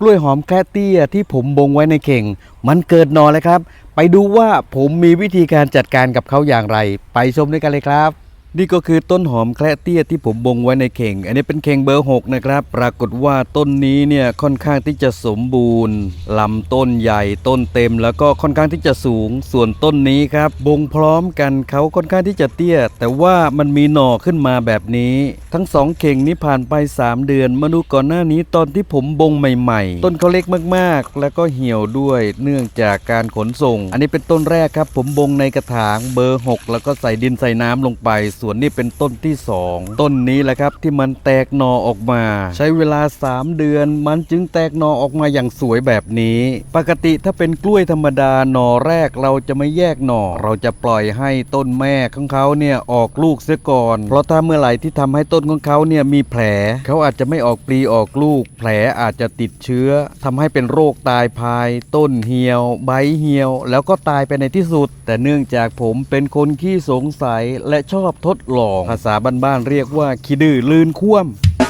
กล้วยหอมแคระเตี้ยที่ผมบงไว้ในเข่ง มันเกิดหนอเลยครับ ไปดูว่าผมมีวิธีการจัดการกับเขาอย่างไร ไปชมด้วยกันเลยครับ นี่ก็คือต้นหอมแคระเตี้ยที่ผมบงไว้ในเข่ง อันนี้เป็นเข่งเบอร์ 6 นะครับ ปรากฏว่าต้นนี้เนี่ยค่อนข้างที่จะสมบูรณ์ลำต้นใหญ่ต้นเต็ม แล้วก็ค่อนข้างที่จะสูง ส่วนต้นนี้ครับบงพร้อมกันเขาค่อนข้างที่จะเตี้ย แต่ว่ามันมีหน่อขึ้นมาแบบนี้ ทั้งสองเข่งนี้ผ่านไป 3 เดือน มาดูก่อนหน้านี้ตอนที่ผมบงใหม่ ๆ ต้นเขาเล็กมากๆ แล้วก็เหี่ยวด้วยเนื่องจากการขนส่ง อันนี้เป็นต้นแรกครับ ผมบงในกระถางเบอร์ 6 แล้วก็ใส่ดินใส่น้ำลงไปส่วนนี้เป็นต้นที่ 2 ต้นนี้แหละครับที่มันแตกหน่อออกมา ใช้เวลา 3 เดือน มันจึงแตกหน่อออกมาอย่างสวยแบบนี้ ปกติถ้าเป็นกล้วยธรรมดาหน่อแรกเราจะไม่แยกหน่อ เราจะปล่อยให้ต้นแม่ของเขาเนี่ยออกลูกเสียก่อน เพราะถ้าเมื่อไหร่ที่ทำให้ต้นของเขาเนี่ยมีแผล เขาอาจจะไม่ออกปลีออกลูก แผลอาจจะติดเชื้อทำให้เป็นโรคตายภาย ต้นเหี่ยว ใบเหี่ยว แล้วก็ตายไปในที่สุด แต่เนื่องจากผมเป็นคนขี้สงสัยและชอบทดทดลอง ภาษาบ้านๆเรียกว่าขี้ดื้อลืนคว่ำ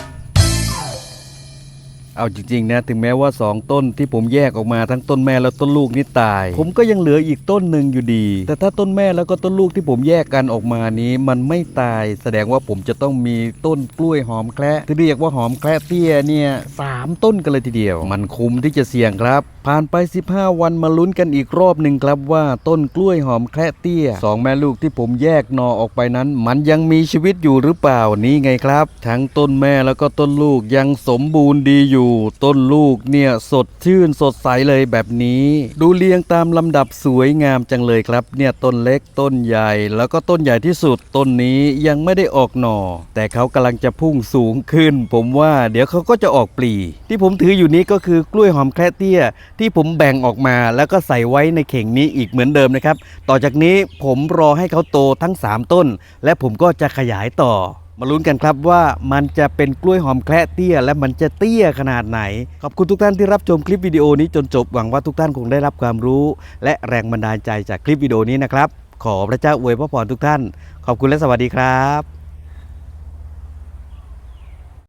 เอาจริงๆนะถึงแม้ว่า 2 ต้นที่ผมแยกออกมาทั้งต้นแม่และต้นลูกนี่ตาย ผมก็ยังเหลืออีกต้นหนึ่งอยู่ดี แต่ถ้าต้นแม่แล้วก็ต้นลูกที่ผมแยกกันออกมานี้ มันไม่ตาย แสดงว่าผมจะต้องมีต้นกล้วยหอมแคระที่เรียกว่าหอมแคระเตี้ยเนี่ยสามต้นกันเลยทีเดียว มันคุ้มที่จะเสี่ยงครับ ผ่านไป 15 วันมาลุ้นกันอีกรอบหนึ่งครับว่าต้นกล้วยหอมแคระเตี้ยสองแม่ลูกที่ผมแยกหนอออกไปนั้น มันยังมีชีวิตอยู่หรือเปล่านี่ไงครับ ทั้งต้นแม่แล้วก็ต้นลูกยังสมบูรณ์ดีอยู่ต้นลูกเนี่ยสดชื่นสดใสเลยแบบนี้ ดูเรียงตามลำดับสวยงามจังเลยครับ เนี่ยต้นเล็กต้นใหญ่แล้วก็ต้นใหญ่ที่สุดต้นนี้ยังไม่ได้ออกหน่อ แต่เขากำลังจะพุ่งสูงขึ้น ผมว่าเดี๋ยวเขาก็จะออกปลีที่ผมถืออยู่นี้ก็คือกล้วยหอมแคระเตี้ย ที่ผมแบ่งออกมาแล้วก็ใส่ไว้ในเข่งนี้อีกเหมือนเดิมนะครับ ต่อจากนี้ผมรอให้เขาโตทั้ง 3 ต้น และผมก็จะขยายต่อ มาลุ้นกันครับว่ามันจะเป็นกล้วยหอมแคระเตี้ย และมันจะเตี้ยขนาดไหน ขอบคุณทุกท่านที่รับชมคลิปวิดีโอนี้จนจบหวังว่าทุกท่านคงได้รับความรู้ และแรงบันดาลใจจากคลิปวิดีโอนี้นะครับ ขอพระเจ้าอวยพระพรทุกท่าน ขอบคุณและสวัสดีครับ